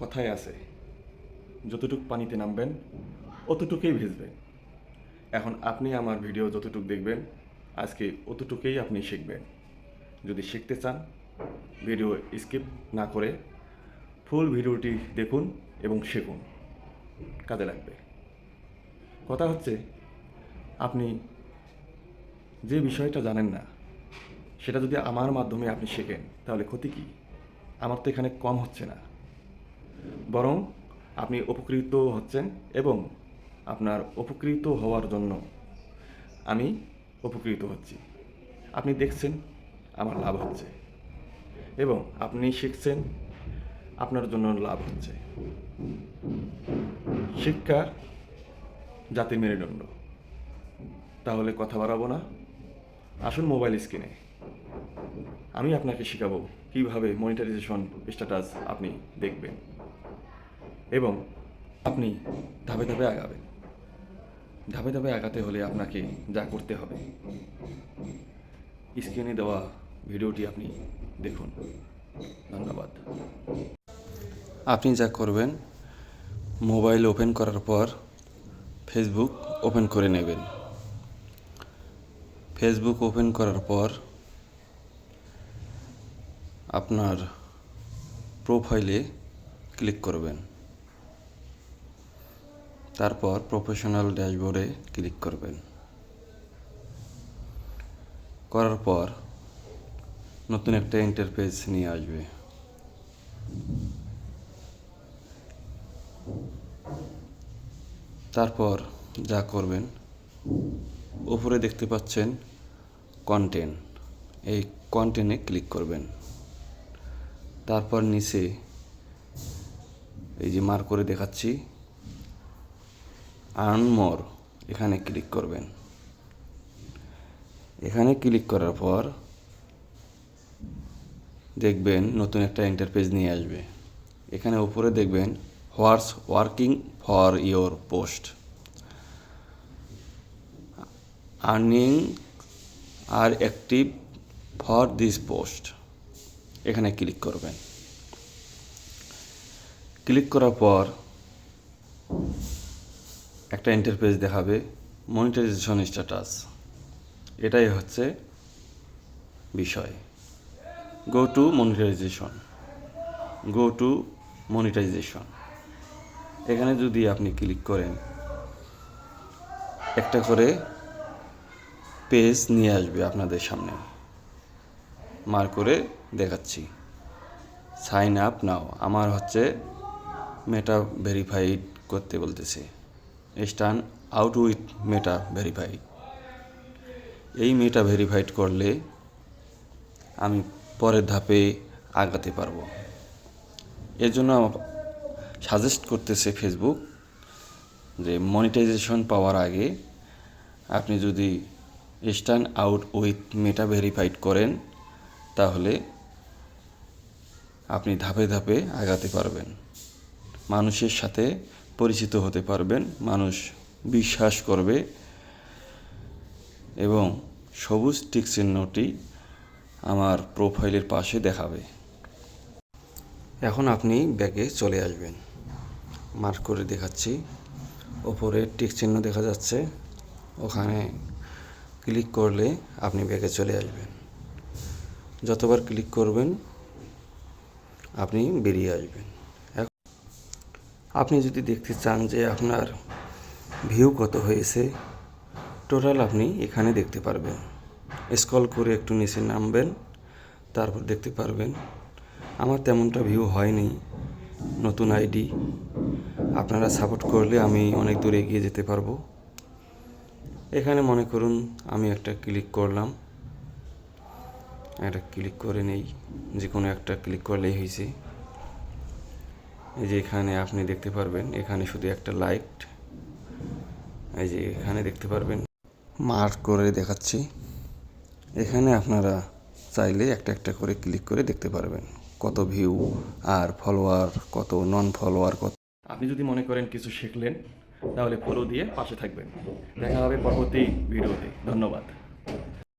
কথায় আছে, যতটুক পানিতে নামবেন, অতটুকুই ভিজবেন। এখন আপনি আমার ভিডিও যতটুক দেখবেন, আজকে অতটুকুই আপনি শিখবেন। যদি শিখতে চান, ভিডিও স্কিপ না করে ফুল ভিডিওটি দেখুন এবং শিখুন। কাজে লাগবে। কথা হচ্ছে, আপনি যে বিষয়টা জানেন না, সেটা যদি আমার মাধ্যমে আপনি শেখেন, তাহলে ক্ষতি কী? আমার তো এখানে কম হচ্ছে না। বরং আপনি উপকৃত হচ্ছেন এবং আপনার উপকৃত হওয়ার জন্য আমি উপকৃত হচ্ছি। আপনি দেখছেন, আমার লাভ হচ্ছে। এবং আপনি শিখছেন, আপনার জন্য লাভ হচ্ছে। শিক্ষা জাতির মেরুদণ্ড। তাহলে কথা বাড়াবো না। আসুন মোবাইল স্ক্রিনে। আমি আপনাকে শেখাবো কীভাবে মনিটাইজেশন স্ট্যাটাস আপনি দেখবেন। এবং আপনি ধাপে ধাপে আগাবেন। ধাপে ধাপে আগাতে হলে আপনাকে যা করতে হবে স্ক্রিনে দেওয়া ভিডিওটি আপনি দেখুন। ধন্যবাদ। আপনি যা করবেন, মোবাইল ওপেন করার পর ফেসবুক ওপেন করে নেবেন। ফেসবুক ওপেন করার পর আপনার প্রোফাইলে ক্লিক করবেন। তারপর প্রফেশনাল ড্যাশবোর্ডে ক্লিক করবেন। করার পর নতুন একটা ইন্টারফেস নিয়ে আসবে। তারপর যা করবেন, উপরে দেখতে পাচ্ছেন কন্টেন্ট এই কন্টেন্টে ক্লিক করবেন। তারপর নিচে এই যে মার করে দেখাচ্ছি আর্ন মোর, এখানে ক্লিক করবেন। এখানে ক্লিক করার পর দেখবেন নতুন একটা ইন্টারপেজ নিয়ে আসবে। এখানে উপরে দেখবেন what's working for your post earning R active for this post এখানে ক্লিক করবেন। ক্লিক করার পর একটা ইন্টারফেস দেখাবে মনিটাইজেশন স্ট্যাটাস এটাই হচ্ছে বিষয়। Go to monetization go to monetization এখানে যদি আপনি ক্লিক করেন, একটা করে পেজ নিয়ে আসবে আপনাদের সামনে। মার করে দেখাচ্ছি। সাইন আপ নাও আমার হচ্ছে মেটা ভেরিফাইড করতে বলতেছে। Stand out with Meta verified. এই মেটা ভেরিফাইড করলে আমি পরের ধাপে আগাতে পারব। এর জন্য সাজেস্ট করতেছে ফেসবুক যে মনিটাইজেশন পাওয়ার আগে আপনি যদি stand out with Meta verified করেন, তাহলে আপনি ধাপে ধাপে আগাতে পারবেন। মানুষের সাথে পরিচিত হতে পারবেন, মানুষ বিশ্বাস করবে এবং সবুজ টিক চিহ্নটি আমার প্রোফাইলের পাশে দেখাবে। এখন আপনি ব্যাগে চলে আসবেন। মার্ক করে দেখাচ্ছি। ওপরে টিক চিহ্ন দেখা যাচ্ছে। ওখানে ক্লিক করলে আপনি ব্যাগে চলে আসবেন। যতবার ক্লিক করবেন, আপনি বেরিয়ে আসবেন। আপনি যদি দেখতে চান যে আপনার ভিউ কত হয়েছে, টোটাল আপনি এখানে দেখতে পারবেন। স্ক্রল করে একটু নিচে নামবেন, তারপর দেখতে পারবেন, আমার তেমনটা ভিউ হয়নি, নতুন আইডি। আপনারা সাপোর্ট করলে আমি অনেক দূরে এগিয়ে যেতে পারব। এখানে মনে করুন আমি একটা ক্লিক করলাম। একটা ক্লিক করে নেই, যে কোনো একটা ক্লিক করলেই হয়েছে। এই যে এখানে আপনি দেখতে পারবেন, এখানে শুধু একটা লাইট এই যে এখানে দেখতে পারবেন। মার্ক করে দেখাচ্ছি। এখানে আপনারা চাইলে একটা একটা করে ক্লিক করে দেখতে পারবেন। কত ভিউ আর ফলোয়ার কত নন ফলোয়ার কত আপনি যদি মনে করেন কিছু শিখলেন, তাহলে ফলো দিয়ে পাশে থাকবেন। দেখা হবে পরবর্তী ভিডিওতে ধন্যবাদ।